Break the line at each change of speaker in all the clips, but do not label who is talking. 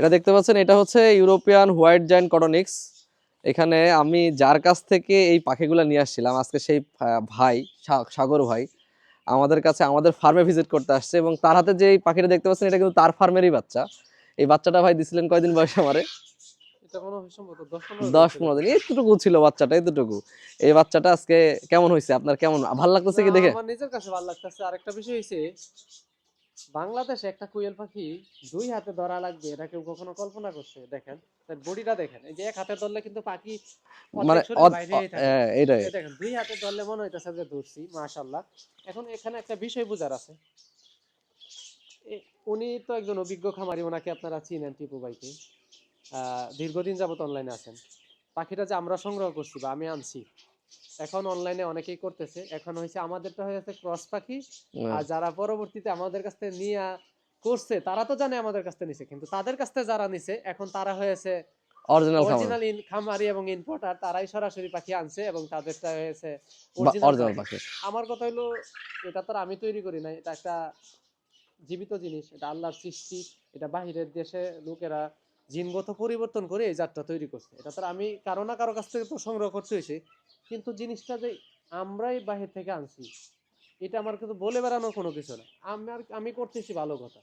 এটা দেখতে পাচ্ছেন এটা হচ্ছে ইউরোপিয়ান হোয়াইট জায়ান্ট কটনিক্স এখানে আমি যার কাছ থেকে এই পাখিগুলো নিয়ে আসছিলাম আজকে সেই ভাই সাগর ভাই আমাদের কাছে আমাদের ফার্মে ভিজিট করতে আসছে এবং তার হাতে যে এই পাখিটা দেখতে পাচ্ছেন এটা কিন্তু তার ফার্মেরই বাচ্চা। এই বাচ্চাটা ভাই দিছিলেন কয়দিন বয়সে আমারে?
দশ পনেরো দিন
এতটুকু ছিল বাচ্চাটা এতটুকু। এই বাচ্চাটা আজকে কেমন হয়েছে আপনার কেমন? ভালো লাগতেছে কি দেখে?
নিজের কাছে ভালো লাগতেছে। আরেকটা বিষয় হয়েছে বাংলাদেশে একটা কুয়েল পাখি দুই হাতে ধরা লাগবে এটা কেউ কখনো কল্পনা করছে? দেখেন তার বডিটা দেখেন এই যে এক হাতে ধরলে কিন্তু পাখি
মানে। হ্যাঁ, এটাই।
দেখেন দুই হাতে ধরলে মনে হইতেছে যে ধরছি মাশাল্লাহ এখন এখানে একটা বিষয় বুঝার আছে। উনি তো একজন অভিজ্ঞ খামারি ওনাকে আপনারা চিনেন টিপু ভাইকে। আহ, দীর্ঘদিন যাবত অনলাইনে আছেন। পাখিটা যে আমরা সংগ্রহ করছি বা আমি আনছি এখন অনলাইনে অনেকেই করতেছে। এখন হয়েছে আমাদেরটা হয়েছে ক্রস পাখি।
হ্যাঁ,
আর যারা পরবর্তীতে আমাদের কাছ থেকে নিয়ে করছে তারা তো জানে আমাদের কাছ থেকে নিছে কিন্তু তাদের কাছ থেকে যারা নিছে এখন তারা হয়েছে
অরিজিনাল
অরিজিনাল খামারি এবং ইম্পোর্টার তারাই সরাসরি পাখি আনছে এবং তাদেরটা হয়েছে
অরিজিনাল পাখি।
আমার কথা হলো এটা তো আমি তৈরি করি নাই এটা একটা জীবিত জিনিস এটা আল্লাহর সৃষ্টি এটা বাহিরের দেশে লোকেরা জিনগত পরিবর্তন করে এই জাতটা তৈরি করছে। এটা তো আর আমি কারও না কারও কাছ থেকে তো সংগ্রহ করতে হয়েছে। কিন্তু জিনিসটা যে আমরাই বাহির থেকে আনছি এটা আমার কিন্তু বলে বেড়ানোর কোনো কিছু না। আমার আমি করতেছি ভালো কথা।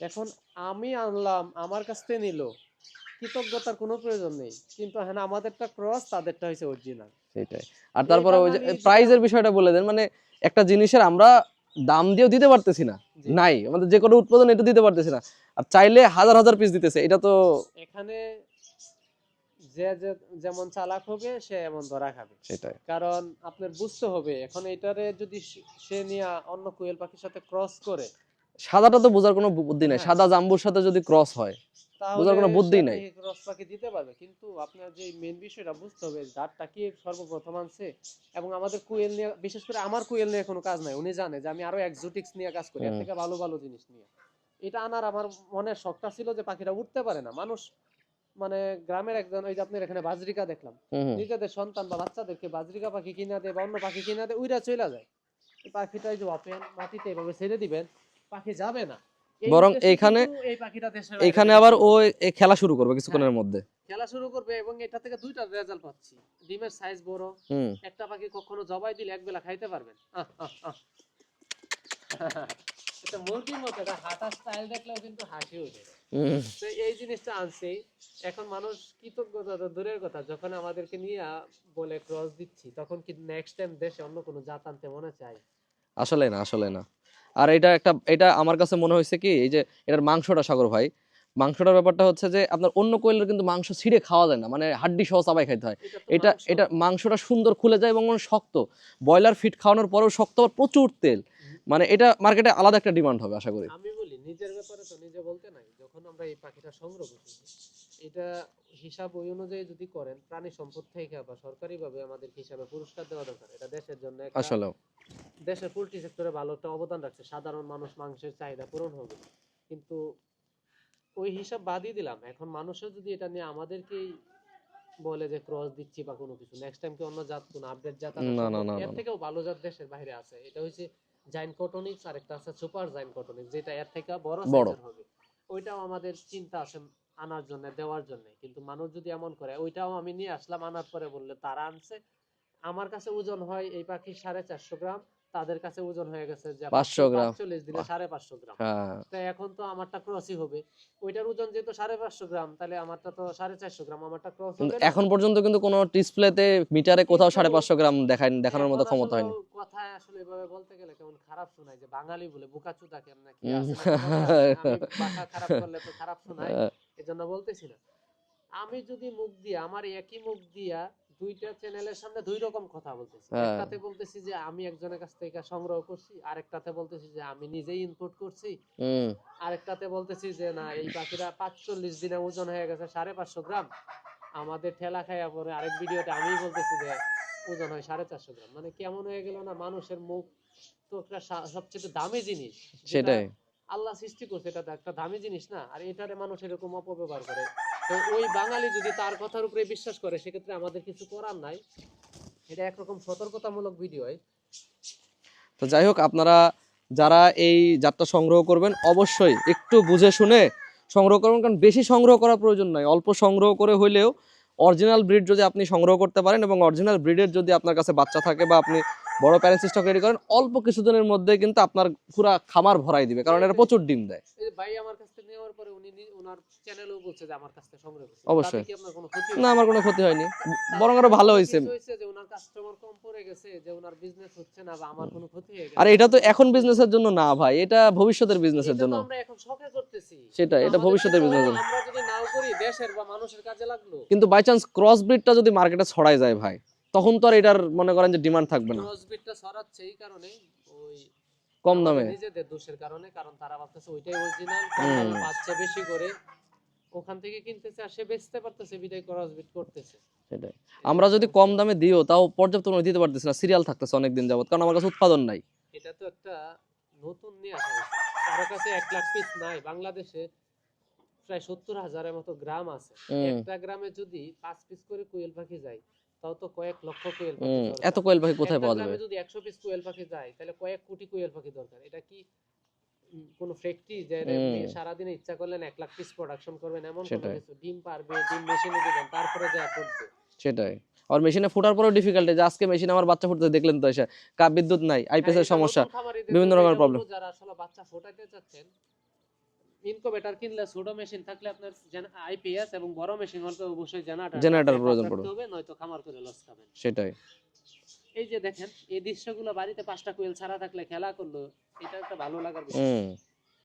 এখন আমি আনলাম আমার কাছ থেকে নিল কৃতজ্ঞতার কোনো প্রয়োজন নেই। কিন্তু হ্যাঁ আমাদেরটা ক্রস তাদেরটা হয়েছে অরিজিনাল
সেটাই। আর তারপরে ওই যে প্রাইজের বিষয়টা বলে দেন। মানে একটা জিনিসের আমরা দাম দিয়েও দিতে পারতেছি না। নাই আমাদের যে কোনো উৎপাদন এটা দিতে পারতেছি না। আর চাইলে হাজার হাজার পিস দিতেছে এটা তো
এখানে যে যেমন চালাক হবে সে এমন ধরা খাবে।
সেটাই।
কারণ আপনার বুঝতে হবে এখন এটারে যদি সে- সে নিয়ে অন্য কোয়েল পাখির সাথে ক্রস করে
সাদাটা তো বোঝার কোনো বুদ্ধি নাই।
হ্যাঁ।
সাদা জাম্বুর সাথে যদি ক্রস হয় বোঝার কোনো বুদ্ধি নাই।
ক্রস দিতে পারবে। কিন্তু আপনার যে মেন বিষয়টা বুঝতে হবে জাতটা কি সর্বপ্রথম আনছে এবং আমাদের কুয়েল নিয়ে বিশেষ করে আমার কুয়েল নিয়ে কোনো কাজ নাই। উনি জানে যে আমি আরও এক্সোটিক্স নিয়ে কাজ করি এর থেকে ভালো ভালো জিনিস নিয়ে। এটা আনার আমার মনের শখটা ছিল যে পাখিটা উঠতে পারে না। মানুষ মানে গ্রামের একজন ওই যে আপনার এখানে বাজরিকা দেখলাম। নিজেদের সন্তান বা বাচ্চাদেরকে বাজরিকা পাখি কিনা দেয় বা অন্য পাখি কিনা দেয় উইরা চলে যায়। পাখিটা যে মাটিতে এভাবে ছেড়ে দিবেন পাখি যাবে না।
বরং
বাইরে
এখানে আবার ও খেলা শুরু করবে কিছুক্ষণের মধ্যে।
খেলা শুরু করবে এবং এটা থেকে দুইটা রেজাল্ট পাচ্ছি। ডিমের সাইজ বড়। একটা পাখি কখনো জবাই দিলে এক বেলা খাইতে পারবেন। এটা মুরগির মতো এটা হাঁটা স্টাইল দেখলেও কিন্তু হাসি ওঠে। তো এই জিনিসটা আনছি। এখন মানুষ কৃতজ্ঞতা তো দূরের কথা। যখন আমাদেরকে নিয়ে বলে ক্রস দিচ্ছি তখন কি নেক্সট টাইম দেশে অন্য কোনো জাত আনতে মনে চাই
আসলে না আসলে না। আর এটা একটা এটা আমার কাছে মনে হয়েছে কি এই যে এটার মাংসটা সাগর ভাই মাংসটার ব্যাপারটা হচ্ছে যে আপনার অন্য কোয়েলের কিন্তু মাংস ছিঁড়ে খাওয়া যায় না মানে হাড্ডি সহ চাবাই খাইতে হয়।
এটা
এটা মাংসটা সুন্দর খুলে যায় এবং শক্ত। ব্রয়লার ফিট খাওয়ানোর পরেও শক্ত আবার প্রচুর তেল। মানে এটা মার্কেটে আলাদা একটা ডিমান্ড হবে আশা করি।
আমি বলি নিজের ব্যাপারে তো নিজে বলতে নাই যখন আমরা এই পাখিটা সংগ্রহ করছি। এটা হিসাব ওই অনুযায়ী যদি করেন প্রাণী সম্পদ থেকে বা সরকারি ভাবে আমাদের হিসাবে পুরস্কার দেওয়া দরকার। এটা দেশের জন্য
আসলে
দেশের পোল্ট্রি সেক্টরে ভালো একটা অবদান রাখছে। সাধারণ মানুষ মাংসের চাহিদা পূরণ হবে। কিন্তু ওই হিসাব বাদই দিলাম। এখন মানুষও যদি এটা নিয়ে আমাদেরকেই বলে যে ক্রস দিচ্ছি বা কোনো কিছু নেক্সট টাইম কি অন্য জাত কোন আপডেট জাত
না, না, না,
এর থেকেও ভালো জাত দেশের বাইরে আছে। এটা হচ্ছে জাইন কটনিক্স আর একটা আছে সুপার জাইন কটনিক্স যেটা এর থেকে বড়
বড়।
সাইজের হবে। ওইটাও আমাদের চিন্তা আছে আনার জন্য দেওয়ার জন্য। কিন্তু মানুষ যদি এমন করে ওইটাও আমি নিয়ে আসলাম আনার পরে বললে তারা আনছে। আমার কাছে ওজন হয় এই পাখির সাড়ে চারশো গ্রাম তাদের কাছে ওজন হয়ে গেছে যে
500 গ্রাম।
চল্লিশ
বাহ।
সাড়ে পাঁচশো গ্রাম।
হ্যাঁ।
তো এখন তো আমারটা ক্রসই হবে। ওইটার ওজন যেহেতু সাড়ে পাঁচশো গ্রাম তাহলে আমারটা তো সাড়ে চারশো গ্রাম আমারটা ক্রস
এখন পর্যন্ত কিন্তু কোনো ডিসপ্লেতে মিটারে কোথাও সাড়ে পাঁচশো গ্রাম দেখায় দেখানোর মতো ক্ষমতা হয়নি।
কথায় আসলে এভাবে বলতে গেলে কেমন খারাপ শোনায় যে বাঙালি বলে বোকা চুদা কেমন কি
হুম।
আছে না কি বলে? আমি ভাষা খারাপ করলে তো খারাপ শোনায়।
আহ,
এজন্য বলতেছি না। আমি যদি মুখ দিয়ে আমার একই মুখ দিয়া দুইটা চ্যানেলের সামনে দুই রকম কথা বলতেছি।
হ্যাঁ।
একটাতে বলতেছি যে আমি একজনের কাছ থেকে সংগ্রহ করছি আরেকটাতে বলতেছি যে আমি নিজেই ইনপুট করছি। আরেকটাতে বলতেছি যে না এই পাখিরা পাঁচচল্লিশ দিনে ওজন হয়ে গেছে সাড়ে পাঁচশো গ্রাম। আমাদের ঠেলা খাইয়া পরে আরেক ভিডিওতে আমি বলতেছি যে ওজন হয় সাড়ে চারশো গ্রাম। মানে কেমন হয়ে গেল না মানুষের মুখ তো একটা সবচেয়ে দামি জিনিস।
সেটাই।
আল্লাহ সৃষ্টি করছে, এটা একটা দামি জিনিস না? আর এটারে মানুষ এরকম অপব্যবহার করে। তো ওই বাঙালি যদি তার কথার উপরে বিশ্বাস করে, সেক্ষেত্রে আমাদের কিছু করার নাই। এটা একরকম সতর্কতামূলক ভিডিও
তো যাই হোক, আপনারা যারা এই যাত্রা সংগ্রহ করবেন, অবশ্যই একটু বুঝে শুনে সংগ্রহ করবেন, কারণ বেশি সংগ্রহ করার প্রয়োজন নাই। অল্প সংগ্রহ করে হইলেও অরিজিনাল ব্রিড যদি আপনি সংগ্রহ করতে পারেন এবং অরিজিনাল ব্রিডের যদি আপনার কাছে বাচ্চা থাকে বা আপনি বড় প্যারেন্টস স্টক রেডি করেন অল্প কিছুদিনের মধ্যে কিন্তু আপনার পুরা খামার ভরাই দিবে কারণ এটা প্রচুর ডিম দেয়।
ভাই আমার কাছ থেকে নেওয়ার পরে উনি ওনার চ্যানেলেও বলছে যে আমার কাছ থেকে সংগ্রহ করছে।
অবশ্যই।
আপনার কোনো ক্ষতি
না আমার কোনো ক্ষতি হয়নি। বরং আরও ভালো হয়েছে।
হয়েছে যে ওনার কাস্টমার কম পড়ে গেছে যে ওনার বিজনেস হচ্ছে না বা আমার কোনো ক্ষতি হয়ে গেছে?
আর এটা তো এখন বিজনেসের জন্য না ভাই এটা ভবিষ্যতের বিজনেসের জন্য।
আমরা এখন শখে করতেছি।
সেটাই, এটা ভবিষ্যতের জন্য।
আমরা যদি নাও করি দেশের বা মানুষের কাজে লাগল।
কিন্তু বাই চান্স ক্রস ব্রিডটা যদি মার্কেটে ছড়াই যায় ভাই তখন তো আর এটার মনে করেন যে ডিমান্ড থাকবে না।
ক্রসবিটটা ছড়াচ্ছে এই কারণে ওই
কম দামে।
নিজেদের দোষের কারণে কারণ তারা ভাবতেছে ওইটাই অরিজিনাল। বেশি করে ওখান থেকে কিনতেছে আর সে বেচতে পারতেছে বিদায় ক্রসবিট করতেছে।
সেটাই। আমরা যদি কম দামে দিও তাও পর্যাপ্ত পরিমাণে দিতে পারতেছি না সিরিয়াল থাকতেছে অনেকদিন যাবত কারণ আমার কাছে উৎপাদন নাই।
এটা তো একটা নতুন নিয়ে আসা হয়েছে। কারও কাছে এক লাখ পিস নাই বাংলাদেশে প্রায় সত্তর হাজারের মতো গ্রাম আছে। একটা গ্রামে যদি পাঁচ পিস করে কোয়েল পাখি যায় তাও তো কয়েক লক্ষ কোয়েল পাখি।
এত কোয়েল পাখি কোথায় পাওয়া যাবে?
যদি একশো পিস কোয়েল পাখি যায় তাহলে কয়েক কোটি কোয়েল পাখি দরকার। এটা কি কোনো ফ্যাক্টরি যে। সারাদিনে ইচ্ছা করলেন এক লাখ পিস প্রোডাকশন করবেন এমন কোনো। কিছু? ডিম পারবে ডিম মেশিনে দিবেন তারপরে যা ফুটবে
সেটাই। আর মেশিনে ফুটার পরেও ডিফিকাল্ট যে আজকে মেশিনে আমার বাচ্চা ফুটতে দেখলেন তো এসে। কাপ বিদ্যুৎ নাই আইপিএস এর সমস্যা। বিভিন্ন রকমের
প্রবলেম যারা আসলে বাচ্চা ফোটাতে চাচ্ছেন ইনকুবেটর কিনলে ছোট মেশিন থাকলে আপনার আইপিএস এবং বড় মেশিন হলে অবশ্যই জেনারেটর
জেনারেটর প্রয়োজন পড়বে।
হবে নয়তো খামার করে লস খাবেন।
সেটাই।
এই যে দেখেন এই দৃশ্যগুলো বাড়িতে পাঁচটা কোয়েল ছাড়া থাকলে খেলা করল এটা একটা ভালো লাগার বিষয়।
হুম।